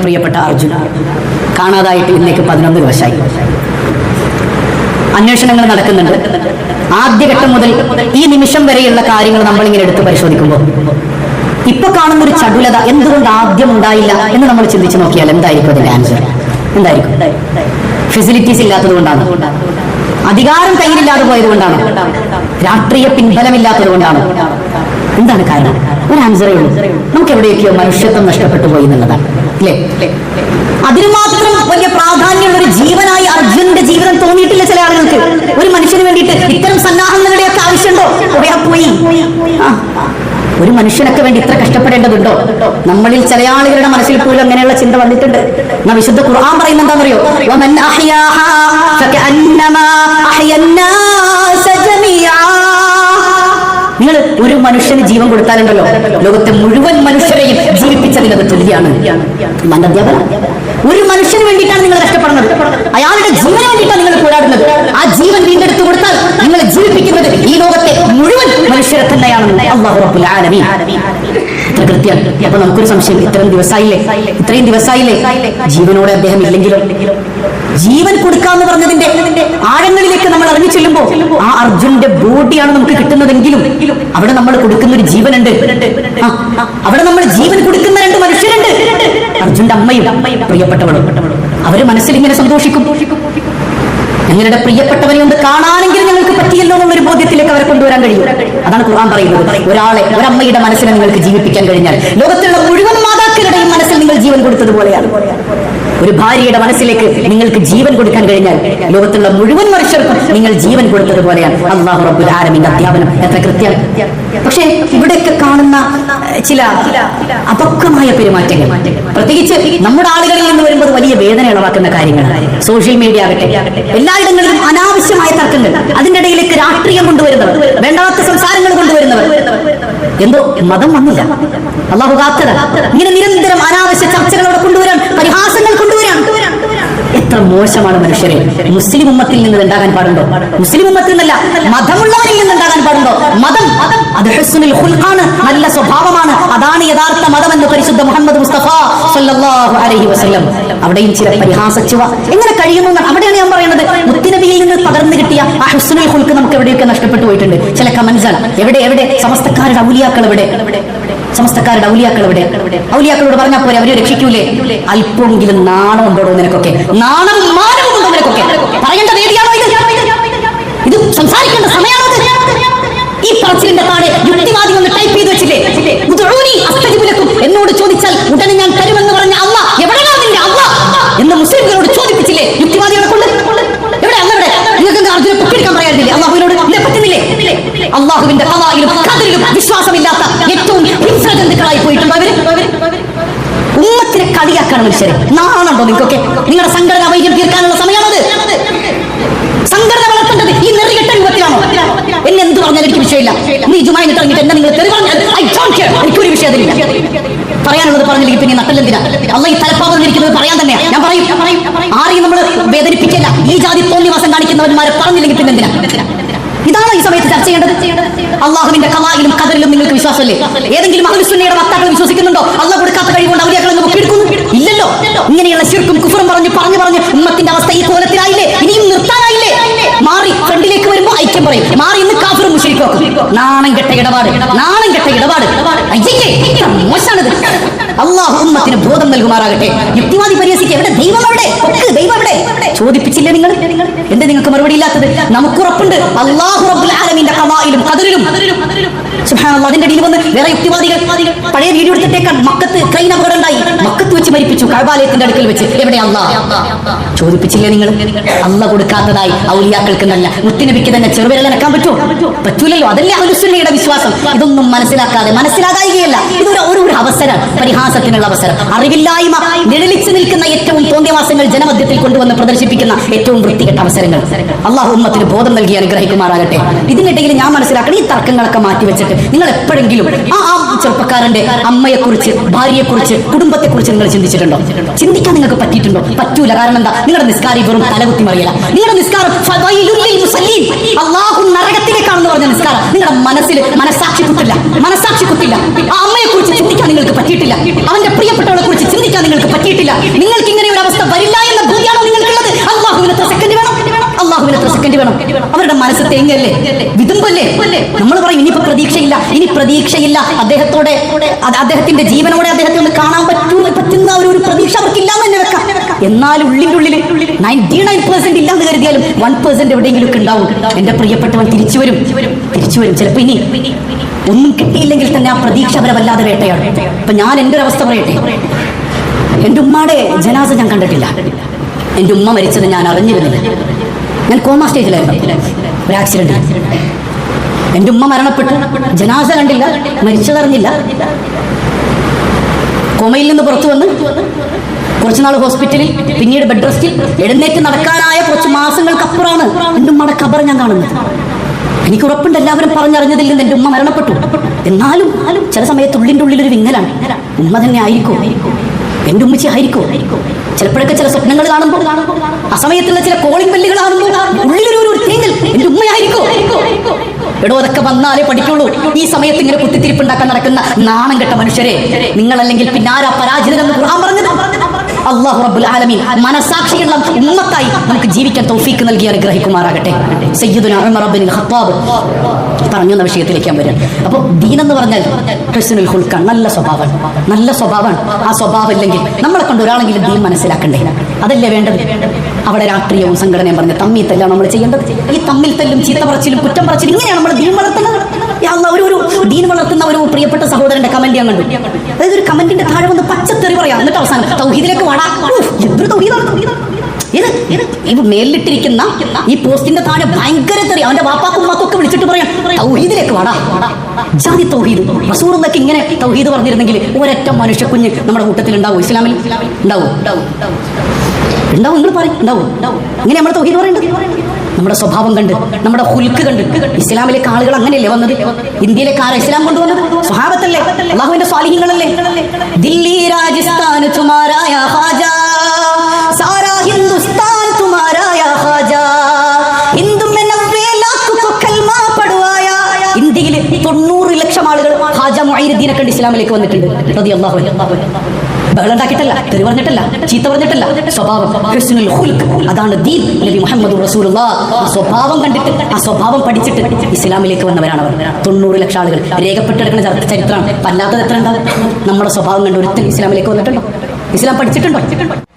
പ്രിയപ്പെട്ട അർജുന കാണാതായിട്ട് ഇന്നേക്ക് പതിനൊന്ന് ദിവസമായി അന്വേഷണങ്ങൾ നടക്കുന്നുണ്ട്. ആദ്യഘട്ടം മുതൽ ഈ നിമിഷം വരെയുള്ള കാര്യങ്ങൾ നമ്മൾ ഇങ്ങനെ എടുത്ത് പരിശോധിക്കുമ്പോൾ ഇപ്പൊ കാണുന്ന ഒരു ചടുലത എന്തുകൊണ്ട് ആദ്യം ഉണ്ടായില്ല എന്ന് നമ്മൾ ചിന്തിച്ചു നോക്കിയാൽ എന്തായിരിക്കും അതിന്റെ ആൻസർ എന്തായിരിക്കും? ഫെസിലിറ്റീസ് ഇല്ലാത്തത് കൊണ്ടാണ്. അധികാരം കയ്യിലില്ലാതെ പോയത് കൊണ്ടാണ്. രാഷ്ട്രീയ പിൻബലമില്ലാത്തത് കൊണ്ടാണ്. എന്താണ് കാരണം? ഒരു ആൻസറേ ഉള്ളൂ. നമുക്ക് എവിടെയൊക്കെയോ മനുഷ്യത്വം നഷ്ടപ്പെട്ടു പോയി എന്നുള്ളതാണ്. അല്ലേ? അതിന് മാത്രം വലിയ പ്രാധാന്യമുള്ള ഒരു ജീവനായി അർജുനന്റെ ജീവിതം തോന്നിയിട്ടില്ല ചില ആളുകൾക്ക്. ഒരു മനുഷ്യന് വേണ്ടിയിട്ട് ഇത്തരം സന്നാഹങ്ങളുടെയൊക്കെ ആവശ്യമുണ്ടോ? പോയാ. ഒരു മനുഷ്യനൊക്കെ വേണ്ടി ഇത്ര കഷ്ടപ്പെടേണ്ടതുണ്ടോ? നമ്മളിൽ ചില ആളുകളുടെ മനസ്സിൽ പോലും അങ്ങനെയുള്ള ചിന്ത വന്നിട്ടുണ്ട്. എന്നാ വിശുദ്ധ ഖുർആൻ പറയുന്നത് എന്താണെന്നറിയോ? നിങ്ങൾ ഒരു മനുഷ്യന് ജീവൻ കൊടുത്താലുണ്ടല്ലോ. ലോകത്തെ മുഴുവൻ മനുഷ്യരെയും ജീവിപ്പിച്ചതിന് അത് തുല്യാണ് അധ്യാപകൻ ഒരു മനുഷ്യന് വേണ്ടിയിട്ടാണ് നിങ്ങൾ കഷ്ടപ്പെടുന്നത്. അയാളുടെ ജീവന് വേണ്ടിയിട്ടാണ് നിങ്ങൾ പോരാടുന്നത്. ആ ജീവൻ വീണ്ടെടുത്തു കൊടുത്താൽ നിങ്ങളെ ജീവിപ്പിക്കുന്നത് ഈ ലോകത്തെ മുഴുവൻ മനുഷ്യരെ തന്നെയാണ്. അള്ളാഹു റബ്ബുൽ ആലമീൻ. അപ്പൊ നമുക്കൊരു സംശയം. ഇത്രയും ദിവസമായില്ലേ ഇത്രയും ദിവസമായില്ലേ ജീവനോടെ അദ്ദേഹം ഇല്ലെങ്കിലും? ജീവൻ കൊടുക്കാന്ന് പറഞ്ഞതിന്റെ ആഴങ്ങളിലേക്ക് നമ്മൾ ഇറങ്ങി ചെല്ലുമ്പോൾ ആ അർജുനന്റെ ബോഡിയാണ് നമുക്ക് കിട്ടുന്നതെങ്കിലും അവിടെ നമ്മൾ കൊടുക്കുന്ന ഒരു ജീവനുണ്ട് അവിടെ നമ്മൾ ജീവൻ കൊടുക്കുന്ന രണ്ട് മനുഷ്യരുണ്ട്. അർജുന്റെ അമ്മയും പ്രിയപ്പെട്ടവളും. അവർ മനസ്സിൽ ഇങ്ങനെ സന്തോഷിക്കും. ഞങ്ങളുടെ പ്രിയപ്പെട്ടവനെ ഒന്ന് കാണാനെങ്കിലും ഞങ്ങൾക്ക് പറ്റിയല്ലോ എന്നൊരു ബോധ്യത്തിലേക്ക് അവരെ കൊണ്ടുവരാൻ കഴിയും. അതാണ് ഖുർആൻ പറയുന്നത്. ഒരാളെ ഒരമ്മയുടെ മനസ്സിനെ നിങ്ങൾക്ക് ജീവിപ്പിക്കാൻ കഴിഞ്ഞാൽ ലോകത്തിലുള്ള മുഴുവൻ ജീവൻ കൊടുത്തതുപോലെയാണ് ഒരു ഭാര്യയുടെ മനസ്സിലേക്ക് നിങ്ങൾക്ക് ജീവൻ കൊടുക്കാൻ കഴിഞ്ഞാൽ ലോകത്തുള്ള മുഴുവൻ മനുഷ്യർക്കും നിങ്ങൾ ജീവൻ കൊടുത്തതുപോലെയാണ് അള്ളാഹു റബ്ബുൽ ആലമിന്റെ അധ്യാപനം. എത്ര കൃത്യം. പക്ഷേ ഇവിടെയൊക്കെ കാണുന്ന ചില അപക്വമായ പെരുമാറ്റങ്ങൾ. പ്രത്യേകിച്ച് നമ്മുടെ ആളുകളിൽ നിന്ന് വരുമ്പോൾ വലിയ വേദന ഉളവാക്കുന്ന കാര്യങ്ങളാണ് സോഷ്യൽ മീഡിയ ആകട്ടെ. എല്ലായിടങ്ങളിലും അനാവശ്യമായ തർക്കങ്ങൾ. അതിന്റെ ഇടയിലേക്ക് രാഷ്ട്രീയം കൊണ്ടുവരുന്നവർ വേണ്ടാത്ത സംസാരങ്ങൾ കൊണ്ടുവരുന്നവർ. എന്തോ മതം വന്നില്ല. അള്ളാഹു കാത്തത. ഇങ്ങനെ നിരന്തരം അനാവശ്യ ചർച്ചകൾ അവിടെ കൊണ്ടുവരാൻ പരിഹാസങ്ങൾ കൊണ്ടുവരാൻ എത്ര മോശമാണ് മനുഷ്യരെ. മുസ്ലിം ഉമ്മത്തിൽ നിന്ന് ഉണ്ടാകാൻ പാടുണ്ടോ? മുസ്ലിം ഉമ്മത്തിൽ നിന്നല്ല മതമുള്ളവരിൽ നിന്ന് ഉണ്ടാകാൻ പാടുണ്ടോ? മതം അത് ഹസ്സുനിൽ ഖുൽഖാണ് നല്ല സ്വഭാവമാണ്. അതാണ് യഥാർത്ഥ മതം എന്ന് പരിശുദ്ധ മുഹമ്മദ് മുസ്തഫ സല്ലല്ലാഹു അലൈഹി വസല്ലം. അവിടെയും ചില പരിഹാസച്ചുവ എങ്ങനെ കഴിയുന്നു അവിടെയാണ് ഞാൻ പറയുന്നത് മുത്തിനബിയിൽ നിന്ന് പകർന്നു കിട്ടിയ ആ ഹസ്സുനിൽ ഖുൽഖ് നമുക്ക് എവിടെയൊക്കെ നഷ്ടപ്പെട്ടു പോയിട്ടുണ്ട്? ചില കമന്റ്സ് ആണ്. എവിടെ എവിടെ? സമസ്തക്കാരുടെ ഔലിയാക്കൾ എവിടെ? സമസ്തക്കാരുടെ ഔലിയാക്കൾ എവിടെ? ഔലിയാക്കളോട് പറഞ്ഞാൽ പോരെ അവരെ രക്ഷിക്കൂലേ? അല്പമെങ്കിലും നാണം ഉണ്ടോടോ നിനക്കൊക്കെ? നാണവും മാനവും ഉണ്ടോ നിനക്കൊക്കെ? പറയേണ്ട വേദിയാണോ ഇത്? ഇത് സംസാരിക്കേണ്ട സമയമാണോ ഈ പറച്ചിലിന്റെ താഴെ യുക്തിവാദി ഒന്ന് ടൈപ്പ് ചെയ്ത് വെച്ചില്ലേ? എന്നോട് ചോദിച്ചാൽ ഉടനെ ഞാൻ തരുമെന്ന് പറഞ്ഞ അമ്മ എവിടെയാണ് നിന്റെ അമ്മ എന്ന് മുസ്ലിംകളോട് ചോദിപ്പിച്ചില്ലേ? യുക്തിവാദികളെ കൊണ്ട് എവിടെ അല്ല എവിടെ? നിങ്ങൾക്ക് അർജുനെ പൊക്കിയെടുക്കാൻ പറയാറില്ലേ അള്ളാഹുവിനോട് പറ്റുന്നില്ലേ? അള്ളാഹുവിന്റെ കലായിലും വിശ്വാസമില്ലാത്ത ഏറ്റവും പോയിട്ടുണ്ട്. അവർ ഉമ്മത്തിനെ കളിയാക്കാണ് മനുഷ്യരെ. നാണുണ്ടോ നിങ്ങൾക്കൊക്കെ? നിങ്ങളുടെ സംഘടന വൈദ്യം തീർക്കാനുള്ള സമയമാണത്. സംഘടന വളർത്തേണ്ടത് ഈ നെറികെട്ട രൂപത്തിലാണോ എന്നെ എന്ത് പറഞ്ഞാലും എനിക്ക് വിഷയമില്ല. നീ ജുമായി ഇറങ്ങിയിട്ട് എന്നെ നിങ്ങൾ തെറി പറഞ്ഞാൽ don't care. എനിക്കൊരു വിഷയത്തിൽ പറയാനുള്ളത് പറഞ്ഞില്ലെങ്കിൽ പിന്നെ നട്ടല്ലെന്തിനാ അല്ല ഈ തലപ്പാവ് ഇരിക്കുന്നത് പറയാൻ തന്നെയാ. ഞാൻ പറയും. ആരെയും നമ്മൾ വേദനിപ്പിക്കില്ല ഈ ജാതി തോന്നിവാസം കാണിക്കുന്നവന്മാരെ പറഞ്ഞില്ലെങ്കിൽ പിന്നെ എന്തിനാ? ഇതാണ് ഈ സമയത്ത് ചർച്ച ചെയ്യേണ്ടത്. അള്ളാഹുവിന്റെ കലായിലും കഥയിലും നിങ്ങൾക്ക് വിശ്വാസമല്ലേ? ഏതെങ്കിലും അഹുസുന്നയുടെ വക്താക്കൾ വിശ്വസിക്കുന്നുണ്ടോ? അള്ളാഹ് കൊടുക്കാത്ത കഴിവുകൊണ്ട് അവരെയൊക്കെ പൊക്കിയെടുക്കുന്നു ഇല്ലല്ലോ. ഇങ്ങനെയുള്ള ശിർക്കും കുഫറും പറഞ്ഞു പറഞ്ഞു പറഞ്ഞു ഉമ്മത്തിന്റെ അവസ്ഥ ഈ കോലത്തിലായില്ലേ? ഇനിയും നിർത്താനായില്ലേ? മാറി ഫ്രണ്ടിലേക്ക് വരുമ്പോ ഐക്യം പറയും. മാറി ഇന്ന് കാഫറും മുഷിരിക്കോ നാണം കെട്ട ഇടപാട്. നാണം കെട്ട ഇടപാട്. അള്ളാഹു ഉമ്മത്തിന് ബോധം നൽകുമാറാകട്ടെ. യുക്തിവാദി പരിഹസിക്കുക എവിടെ ദൈവം എവിടെ ഒക്കെ ദൈവം എവിടെ ചോദിപ്പിച്ചില്ലേ നിങ്ങൾ എന്റെ നിങ്ങൾക്ക് മറുപടി ഇല്ലാത്തത്? നമുക്ക് ഉറപ്പുണ്ട്. അള്ളാഹു റബ്ബുൽ ആലമീന്റെ ഖദായിലും ഖദറിലും സുബ്ഹാനല്ലാഹ് അതിന്റെ ഇടയിൽ വന്ന് വേറെ യുക്തിവാദികൾ പഴയ വീഡിയോ എടുത്തിട്ടേക്കാൻ മക്കത്ത് ട്രെയിൻ അപകടം ഉണ്ടായി മക്കത്ത് വെച്ച് മരിപ്പിച്ചു കഴബാലയത്തിന്റെ അടുക്കൽ വെച്ച്. എവിടെ അള്ളാഹ് ചോദിപ്പിച്ചില്ലേ നിങ്ങൾ അള്ള കൊടുക്കാത്തതായി ഔലിയാക്കൾക്ക് നല്ല മുത്തിനബിക്ക് തന്നെ ചെറുവിരലനക്കാൻ പറ്റുമോ? പറ്റൂലല്ലോ. അതല്ലേ അലുസുന്നയുടെ വിശ്വാസം. ഇതൊന്നും മനസ്സിലാക്കാതെ മനസ്സിലാകായികയല്ല. ഇതൊരു ഒരു അവസരം. പരിഹാസത്തിനുള്ള അവസരം. അറിവില്ലായ്മ നിഴലിച്ചു നിൽക്കുന്ന ഏറ്റവും തോന്നിയവാസങ്ങൾ ജനമധ്യത്തിൽ കൊണ്ടുവന്ന് പ്രദർശിപ്പിക്കുന്ന ഏറ്റവും വൃത്തികെട്ട അവസരങ്ങൾ. അള്ളാഹു ഉമ്മത്തിന് ബോധം നൽകി അനുഗ്രഹിക്കുമാറാകട്ടെ. ഇതിനിടയിൽ ഞാൻ മനസ്സിലാക്കണം ഈ തർക്കങ്ങളൊക്കെ മാറ്റി വെച്ചിട്ട് നിങ്ങൾ എപ്പോഴെങ്കിലും ആ ആ ചെറുപ്പക്കാരന്റെ അമ്മയെക്കുറിച്ച് ഭാര്യയെക്കുറിച്ച് കുടുംബത്തെക്കുറിച്ച് നിങ്ങൾ ചിന്തിച്ചിട്ടുണ്ടോ? ചിന്തിക്കാൻ നിങ്ങൾക്ക് പറ്റിയിട്ടുണ്ടോ? പറ്റൂല. കാരണം എന്താ? നിങ്ങളുടെ നിസ്കാരം വെറും തലകുത്തി മറിയല നിങ്ങളുടെ നിസ്കാരം. അള്ളാഹു നരകത്തിലേക്കാണെന്ന് പറഞ്ഞ നിസ്കാരം നിങ്ങളുടെ മനസ്സിൽ മനസ്സാക്ഷി കുത്തില്ല മനസ്സാക്ഷി കുത്തില്ല ആ അമ്മയെ കുറിച്ച് ചിന്തിക്കാൻ നിങ്ങൾക്ക് പറ്റിയിട്ടില്ല. അവന്റെ പ്രിയപ്പെട്ടവളെ കുറിച്ച് ചിന്തിക്കാൻ നിങ്ങൾക്ക് പറ്റിയിട്ടില്ല. നിങ്ങൾക്ക് ഇങ്ങനെ ഒരു അവസ്ഥ വരില്ല എന്ന ബോധ്യമാണോ നിങ്ങൾക്കുള്ളത്? അള്ളാഹുവിന് എത്ര സെക്കൻഡ് വേണം? അള്ളാഹുവിന് എത്ര സെക്കൻഡ് വേണം? അവരുടെ മനസ്സ് തേങ്ങല്ലേ? വിതുമ്പല്ലേ? നമ്മൾ പറയും ഇനിയിപ്പോ പ്രതീക്ഷയില്ല ഇനി പ്രതീക്ഷയില്ല. അദ്ദേഹത്തോടെ അദ്ദേഹത്തിന്റെ ജീവനോടെ അദ്ദേഹത്തെ ഒന്ന് കാണാൻ പറ്റൂ പറ്റുന്ന ഒരു പ്രതീക്ഷ അവർക്കില്ല എന്നാൽ ഉള്ളിന്റെ ഉള്ളിൽ നയന്റി നയൻ പെർസെന്റ് ഇല്ലാന്ന് കരുതിയാലും വൺ പെർസെന്റ് എവിടെയെങ്കിലും ഒക്കെ ഉണ്ടാവും. എന്റെ പ്രിയപ്പെട്ടവൻ തിരിച്ചു വരും. തിരിച്ചു വരും. ചിലപ്പോ ഇനി ഒന്നും കിട്ടിയില്ലെങ്കിൽ തന്നെ ആ പ്രതീക്ഷ അവരെ വല്ലാതെ വേട്ടയാണ് ഇപ്പൊ ഞാൻ എന്റെ ഒരു അവസ്ഥ പറയട്ടെ? എന്റെ ഉമ്മയുടെ ജനാസ ഞാൻ കണ്ടിട്ടില്ല. എന്റെ ഉമ്മ മരിച്ചത് ഞാൻ അറിഞ്ഞിരുന്നില്ല. ഞാൻ കോമ സ്റ്റേജിലായിരുന്നു. ഒരു ആക്സിഡന്റ്. എന്റെ ഉമ്മ മരണപ്പെട്ടു. ജനാസ കണ്ടില്ല. മരിച്ചതറിഞ്ഞില്ല. കോമയിൽ നിന്ന് പുറത്തു വന്ന് കുറച്ചുനാൾ ഹോസ്പിറ്റലിൽ പിന്നീട് ബെഡ് റെസ്റ്റിൽ എഴുന്നേറ്റ് നടക്കാനായ കുറച്ച് മാസങ്ങൾക്കപ്പുറമാണ് ഉമ്മയുടെ കബർ ഞാൻ കാണുന്നത്. എനിക്ക് ഉറപ്പുണ്ട് എല്ലാവരും പറഞ്ഞറിഞ്ഞതിൽ നിന്ന് എന്റെ ഉമ്മ മരണപ്പെട്ടു. എന്നാലും ചില സമയത്ത് ഉള്ളിന്റെ ഉള്ളിൽ ഒരു വിങ്ങലാണ്. ഉമ്മ തന്നെ ആയിരിക്കും. എന്റെ ഉമ്മച്ചി ആയിരിക്കും. ചിലപ്പോഴൊക്കെ ചില സ്വപ്നങ്ങൾ കാണുമ്പോൾ ആ സമയത്തുള്ള ചില കോളിംഗ് ബെല്ലുകൾ കാണുമ്പോൾ ഒരു തേങ്ങൽ എടോ അതൊക്കെ വന്നാലേ പഠിക്കുള്ളൂ. ഈ സമയത്ത് ഇങ്ങനെ കുത്തിത്തിരിപ്പുണ്ടാക്കാൻ നടക്കുന്ന നാണം കെട്ട മനുഷ്യരെ. നിങ്ങളല്ലെങ്കിൽ പിന്നാരാ പരാജിതരെന്ന് ഖുർആൻ പറഞ്ഞത്? അള്ളാഹു റബ്ബുൽ ആലമീൻ മനസാക്ഷിയുള്ള ഉമ്മത്തായി നമുക്ക് ജീവിക്കാൻ തൗഫീക്ക് നൽകി അനുഗ്രഹിക്കുമാറാകട്ടെ. സയ്യിദുന ഉമർ ഇബ്നുൽ ഖത്താബ്. പറഞ്ഞു എന്ന വിഷയത്തിലേക്ക് ഞാൻ വരാം. അപ്പോൾ ദീൻ എന്ന് പറഞ്ഞാൽ ഹുസ്നുൽ ഹുൽക്ക നല്ല സ്വഭാവം. നല്ല സ്വഭാവമാണ്. ആ സ്വഭാവം ഇല്ലെങ്കിൽ നമ്മളെ കൊണ്ട് ഒരാളെങ്കിലും ദീൻ മനസ്സിലാക്കണ്ടേ? അതല്ലേ വേണ്ടത്? അവിടെ രാഷ്ട്രീയവും സംഘടനയും പറഞ്ഞ തമ്മിൽ തല്ലാണ് നമ്മൾ ചെയ്യേണ്ടത്. ഈ തമ്മിൽ തല്ലും ചീത്ത പറച്ചിലും കുറ്റം പറച്ചിലും ഇങ്ങനെയാണ് നമ്മൾ ദീൻ വളർത്തുന്നത് ദീൻ ഒരു പ്രിയപ്പെട്ട സഹോദരന്റെ കമന്റ് ഞാൻ കണ്ടു. അതായത് ഒരു കമന്റിന്റെ താഴെ വന്ന് പച്ചത്തെറി പറയാം. എന്നിട്ട് അവസാനം തൗഹീദിലേക്ക് വാടാ. എന്തൊരു തൗഹീദാണ്? മേലിട്ടിരിക്കുന്ന ഈ പോസ്റ്റിന്റെ താഴെ ഭയങ്കര തെറി. അവന്റെ വാപ്പാക്കും ഉമ്മാക്കൊക്കെ വിളിച്ചിട്ട് പറയാം. തൗഹീദിലേക്ക് വാടാ. ജാതി തൗഹീദ്. റസൂർ എന്നൊക്കെ ഇങ്ങനെ തൗഹീദ് പറഞ്ഞിരുന്നെങ്കിൽ ഒരൊറ്റ മനുഷ്യ കുഞ്ഞ് നമ്മുടെ കൂട്ടത്തിൽ ഉണ്ടാവും? ഇസ്ലാമിൽ ഉണ്ടാവും. ഉണ്ടാവും. നിങ്ങൾ പറയും. ഉണ്ടാവും. ഇങ്ങനെ നമ്മൾ തൗഹീദ് പറയേണ്ടത്? നമ്മുടെ സ്വഭാവം കണ്ട് നമ്മുടെ ഹുൽക്ക് കണ്ട് ഇസ്ലാമിലേക്ക് ആളുകൾ അങ്ങനെയല്ലേ വന്നത്? ഇന്ത്യയിലേക്ക് ആരാ ഇസ്ലാം കൊണ്ടുവന്നത്? സ്വഭാവത്തല്ലേ അള്ളാഹുവിന്റെ സ്വാലിഹ്യങ്ങളല്ലേ? ദില്ലി രാജസ്ഥാൻ തുമാരായ ഹിന്ദുസ്ഥാൻ ഇന്ത്യയിൽ തൊണ്ണൂറ് ഹാജ മൊയ്നുദ്ദീനെ കണ്ട് ഇസ്ലാമിലേക്ക് വന്നിട്ടുണ്ട്. റളിയല്ലാഹു അൻഹു. ബഹളം ഉണ്ടാക്കിയിട്ടല്ല തെറി പറഞ്ഞിട്ടല്ല ചീത്ത പറഞ്ഞിട്ടല്ല. സ്വഭാവം ഹുസ്നുൽ ഖുൽഖ്. അതാണ് ദീൻ. നബി മുഹമ്മദ് റസൂലുള്ളാഹ് ആ സ്വഭാവം കണ്ടിട്ട് ആ സ്വഭാവം പഠിച്ചിട്ട് ഇസ്ലാമിലേക്ക് വന്നവരാണ് അവർ. തൊണ്ണൂറ് ലക്ഷം ആളുകൾ. രേഖപ്പെട്ടെടുക്കുന്ന ചരിത്ര- ചരിത്രമാണ് അല്ലാത്തത് എത്ര ഉണ്ടാവും നമ്മുടെ സ്വഭാവം കണ്ട് ഒരുത്തൻ ഇസ്ലാമിലേക്ക് വന്നിട്ടുണ്ടോ? ഇസ്ലാം പഠിച്ചിട്ടുണ്ടോ?